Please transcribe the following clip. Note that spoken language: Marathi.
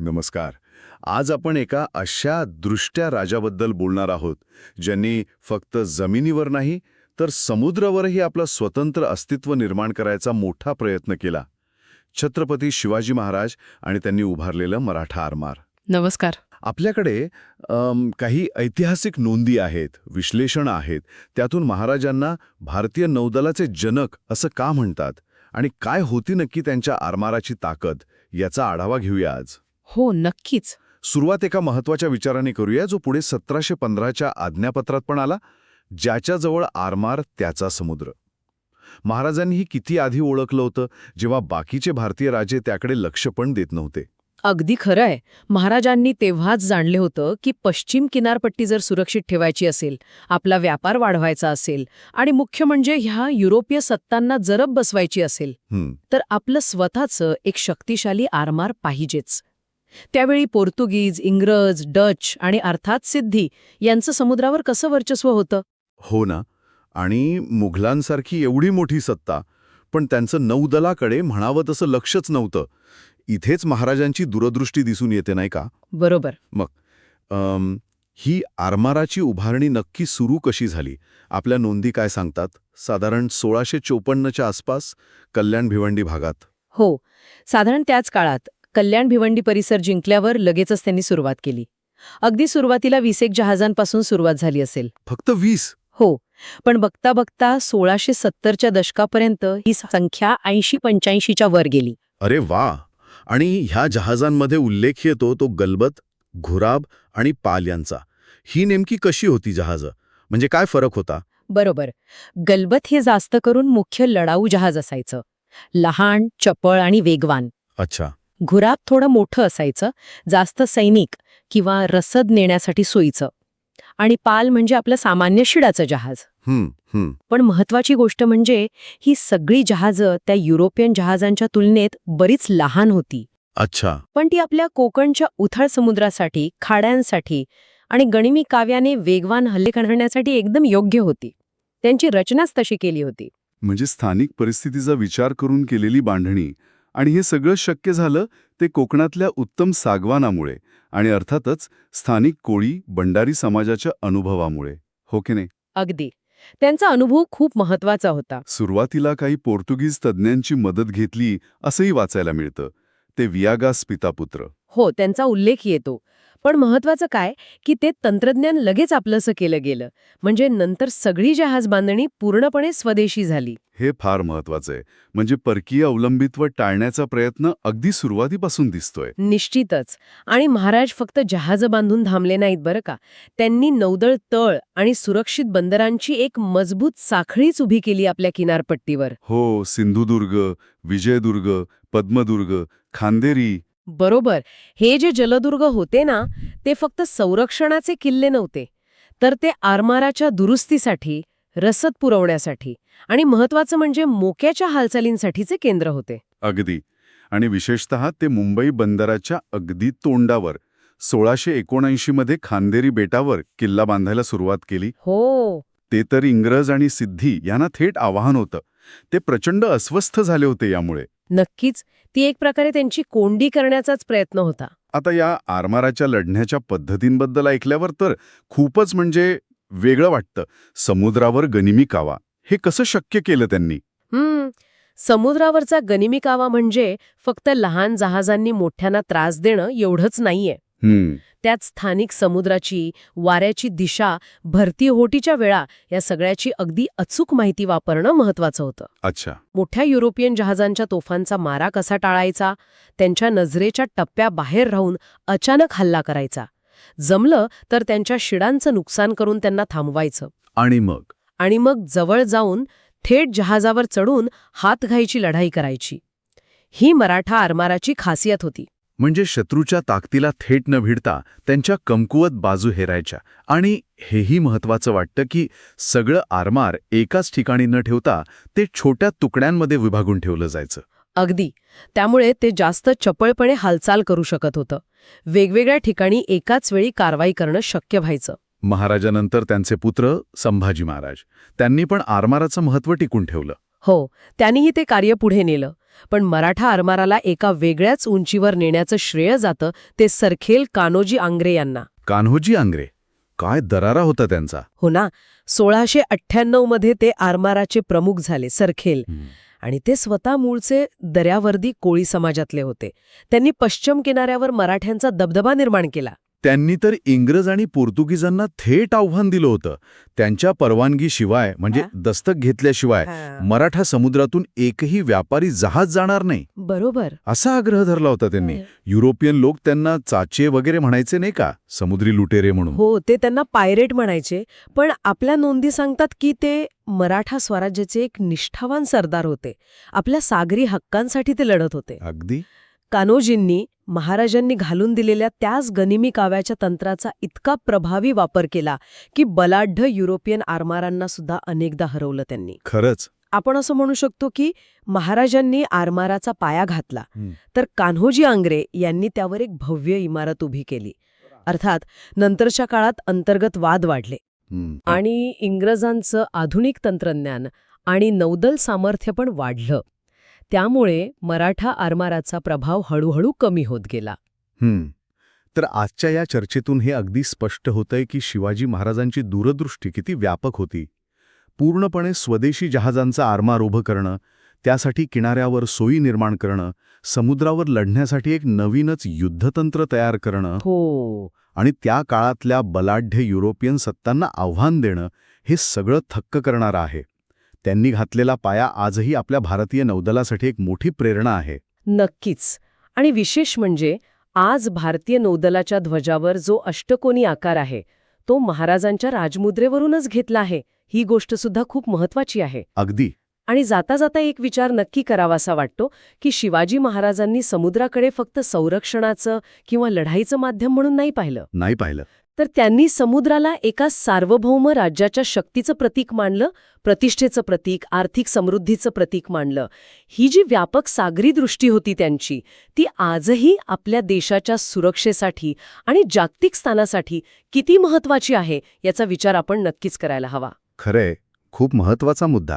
नमस्कार. आज आपण एका अशा दृष्ट्या राजाबद्दल बोलणार आहोत ज्यांनी फक्त जमिनीवर नाही तर समुद्रावरही आपलं स्वतंत्र अस्तित्व निर्माण करायचा मोठा प्रयत्न केला. छत्रपती शिवाजी महाराज आणि त्यांनी उभारलेलं मराठा आरमार. नमस्कार. आपल्याकडे काही ऐतिहासिक नोंदी आहेत विश्लेषणं आहेत त्यातून महाराजांना भारतीय नौदलाचे जनक असं का म्हणतात आणि काय होती नक्की त्यांच्या आरमाराची ताकद याचा आढावा घेऊया आज. हो नक्कीच. सुरुवात एका महत्त्वाच्या विचाराने करूया जो पुढे सतराशे पंधराच्या आज्ञापत्रात पण आला. ज्याच्याजवळ आरमार त्याचा समुद्र. महाराजांनीही किती आधी ओळखलं होतं जेव्हा बाकीचे भारतीय राजे त्याकडे लक्ष पण देत नव्हते. अगदी खरं आहे महाराजांनी तेव्हाच जाणले होतं की पश्चिम किनारपट्टी जर सुरक्षित ठेवायची असेल आपला व्यापार वाढवायचा असेल आणि मुख्य म्हणजे ह्या युरोपीय सत्तांना जरब बसवायची असेल तर आपलं स्वतःचं एक शक्तिशाली आरमार पाहिजेच. त्यावेळी पोर्तुगीज इंग्रज डच आणि अर्थात सिद्धी यांचं समुद्रावर कसं वर्चस्व होतं? हो ना. आणि मुघलांसारखी एवढी मोठी सत्ता पण त्यांचं नौदलाकडे म्हणावं तसं लक्षच नव्हतं. इथेच महाराजांची दूरदृष्टी दिसून येते नाही का? बरोबर. अम, ही आरमाराची उभारणी नक्की सुरू कशी झाली? आपल्या नोंदी काय सांगतात? साधारण सोळाशे चोपन्नच्या आसपास कल्याण भिवंडी भागात. हो. साधारण त्याच काळात कल्याण भिवंडी परिसर जिंकल्यावर लगेचच त्यांनी सुरुवात केली. अगदी सुरुवातीला वीसेक जहाजांपासून सुरुवात झाली असेल. फक्त वीस? हो पण बघता बघता सोळाशे सत्तरच्या दशकापर्यंत ही संख्या ऐंशी पंच्याऐंशीच्या वर गेली. अरे वा! आणि ह्या जहाजांमध्ये उल्लेख येतो तो गलबत घुराब आणि पाल यांचा. ही नेमकी कशी होती जहाजं? म्हणजे काय फरक होता? बरोबर. गलबत हे जास्त करून मुख्य लढाऊ जहाज असायचं. लहान चपळ आणि वेगवान. अच्छा. घुराब थोडं मोठं असायचं जास्त सैनिक किंवा रसद नेण्यासाठी सोयीचं. आणि पाल म्हणजे आपलं सामान्य शिडाचं जहाज. पण महत्वाची गोष्ट म्हणजे ही सगळी जहाजं त्या युरोपियन जहाजांच्या तुलनेत बरीच लहान होती. अच्छा. पण ती आपल्या कोकणच्या उथळ समुद्रासाठी खाड्यांसाठी आणि गणिमी काव्याने वेगवान हल्ले करण्यासाठी एकदम योग्य होती. त्यांची रचनाच तशी केली होती. म्हणजे स्थानिक परिस्थितीचा विचार करून केलेली बांधणी आणि हे सगळं शक्य झालं ते कोकणातल्या उत्तम सागवानामुळे आणि अर्थातच स्थानिक कोळी बंडारी समाजाच्या अनुभवामुळे. हो की नाही? अगदी. त्यांचा अनुभव खूप महत्त्वाचा होता. सुरुवातीला काही पोर्तुगीज तज्ज्ञांची मदत घेतली असंही वाचायला मिळतं. ते वियागास पितापुत्र. हो त्यांचा उल्लेख येतो. पण महत्वाचं काय की ते तंत्रज्ञान लगेच आपलंसं केलं गेलं. म्हणजे नंतर सगळी जहाज बांधणी पूर्णपणे स्वदेशी झाली. हे फार महत्वाचं आहे. म्हणजे परकीय अवलंबित्व टाळण्याचा प्रयत्न अगदी सुरुवातीपासून दिसतोय. निश्चितच. आणि महाराज फक्त जहाजं बांधून थांबले नाहीत बरं का? त्यांनी नौदळ तळ आणि सुरक्षित बंदरांची एक मजबूत साखळीच उभी केली आपल्या किनारपट्टीवर. हो सिंधुदुर्ग विजयदुर्ग पद्मदुर्ग खांदेरी बरोबर. हे जे जलदुर्ग होते ना ते फक्त संरक्षणाचे किल्ले नव्हते तर ते आरमाराच्या दुरुस्तीसाठी रसद पुरवण्यासाठी आणि महत्वाचं म्हणजे मोक्याच्या हालचालींसाठीचे केंद्र होते. अगदी. आणि विशेषतः ते मुंबई बंदराच्या अगदी तोंडावर सोळाशे एकोणऐंशी मध्ये खांदेरी बेटावर किल्ला बांधायला सुरुवात केली. हो. ते तर इंग्रज आणि सिद्धी यांना थेट आव्हान होतं. ते प्रचंड अस्वस्थ झाले होते यामुळे. नक्कीच ती एक प्रकारे त्यांची कोंडी करण्याचाच प्रयत्न होता. आता या आरमाराच्या लढण्याच्या पद्धतींबद्दल ऐकल्यावर तर खूपच म्हणजे वेगळं वाटतं. समुद्रावर गनिमी कावा हे कसं शक्य केलं त्यांनी? हम्म समुद्रावरचा गनिमी कावा म्हणजे फक्त लहान जहाजांनी मोठ्यांना त्रास देणं एवढंच नाहीये. त्यात स्थानिक समुद्राची वाऱ्याची दिशा भरती होटीच्या वेळा या सगळ्याची अगदी अचूक माहिती वापरणं महत्वाचं होतं. अच्छा. मोठ्या युरोपियन जहाजांच्या तोफांचा मारा कसा टाळायचा? त्यांच्या नजरेच्या टप्प्याबाहेर राहून अचानक हल्ला करायचा. जमलं तर त्यांच्या शिडांचं नुकसान करून त्यांना थांबवायचं. आणि मग? आणि मग जवळ जाऊन थेट जहाजावर चढून हातघाईची लढाई करायची. ही मराठा आरमाराची खासियत होती. म्हणजे शत्रूच्या ताकदीला थेट न भिडता त्यांच्या कमकुवत बाजू हेरायच्या. आणि हेही महत्वाचं वाटतं की सगळं आरमार एकाच ठिकाणी न ठेवता ते छोट्या तुकड्यांमध्ये विभागून ठेवलं जायचं. अगदी. त्यामुळे ते जास्त चपळपणे हालचाल करू शकत होतं. वेगवेगळ्या ठिकाणी एकाच वेळी कारवाई करणं शक्य व्हायचं. महाराजानंतर त्यांचे पुत्र संभाजी महाराज. त्यांनी पण आरमाराचं महत्त्व टिकून ठेवलं. हो त्यांनीही ते कार्य पुढे नेलं. पण मराठा आरमाराला एका वेगळ्याच उंचीवर नेण्याचं श्रेय जातं ते सरखेल कान्होजी आंग्रे यांना. कान्होजी आंग्रे? काय दरारा होता त्यांचा? हो ना सोळाशे अठ्ठ्याण्णवमध्ये ते आरमाराचे प्रमुख झाले सरखेल. आणि ते स्वतः मूळचे दर्यावर्दी कोळी समाजातले होते. त्यांनी पश्चिम किनाऱ्यावर मराठ्यांचा दबदबा निर्माण केला. त्यांनी तर इंग्रज आणि पोर्तुगीजांना थेट आव्हान दिलं होतं. त्यांच्या परवानगीशिवाय म्हणजे? दस्तक घेतल्याशिवाय मराठा समुद्रातून एकही व्यापारी जहाज जाणार नाही. बरोबर. असा आग्रह धरला होता त्यांनी. युरोपियन लोक त्यांना चाचे वगैरे म्हणायचे नाही का? समुद्री लुटेरे म्हणून. हो ते त्यांना पायरेट म्हणायचे. पण आपल्या नोंदी सांगतात की ते मराठा स्वराज्याचे एक निष्ठावान सरदार होते. आपल्या सागरी हक्कांसाठी ते लढत होते. अगदी. कान्होजींनी महाराजांनी घालून दिलेल्या त्याच गनिमी काव्याच्या तंत्राचा इतका प्रभावी वापर केला की बलाढ्य युरोपियन आरमारांना सुद्धा अनेकदा हरवलं त्यांनी. खरंच? आपण असं म्हणू शकतो की महाराजांनी आरमाराचा पाया घातला. तर कान्होजी आंग्रे यांनी त्यावर एक भव्य इमारत उभी केली. अर्थात नंतरच्या काळात अंतर्गत वाद वाढले. आणि इंग्रजांचं आधुनिक तंत्रज्ञान आणि नौदल सामर्थ्य पण वाढलं. त्यामुळे मराठा आरमाराचा प्रभाव हळूहळू कमी होत गेला. तर आजच्या या चर्चेतून हे अगदी स्पष्ट होतंय की शिवाजी महाराजांची दूरदृष्टी किती व्यापक होती. पूर्णपणे स्वदेशी जहाजांचा आरमार उभं करणं त्यासाठी किनाऱ्यावर सोयी निर्माण करणं समुद्रावर लढण्यासाठी एक नवीनच युद्धतंत्र तयार करणं हो. आणि त्या काळातल्या बलाढ्य युरोपियन सत्तांना आव्हान देणं हे सगळं थक्क करणारं आहे. त्यांनी घातलेला पाया आजही आपल्या भारतीय नौदलासाठी एक मोठी प्रेरणा आहे. नक्कीच. आणि विशेष म्हणजे आज भारतीय नौदलाच्या ध्वजावर जो अष्टकोनी आकार आहे तो महाराजांच्या राजमुद्रेवरूनच घेतला आहे. ही गोष्ट सुद्धा खूप महत्वाची आहे. अगदी. आणि जाता जाता एक विचार नक्की करावासा वाटतो की शिवाजी महाराजांनी समुद्राकडे फक्त संरक्षणाचं किंवा लढाईचं माध्यम म्हणून नाही पाहिलं. नाही पाहिलं. तर त्यांनी समुद्राला एका सार्वभौम राज्याच्या शक्तीचं प्रतीक मानलं प्रतिष्ठेचं प्रतीक आर्थिक समृद्धीचं प्रतीक मानलं. ही जी व्यापक सागरी दृष्टी होती त्यांची ती आजही आपल्या देशाच्या सुरक्षेसाठी आणि जागतिक स्थानासाठी किती महत्वाची आहे याचा विचार आपण नक्कीच करायला हवा. खरंय. खूप महत्त्वाचा मुद्दा.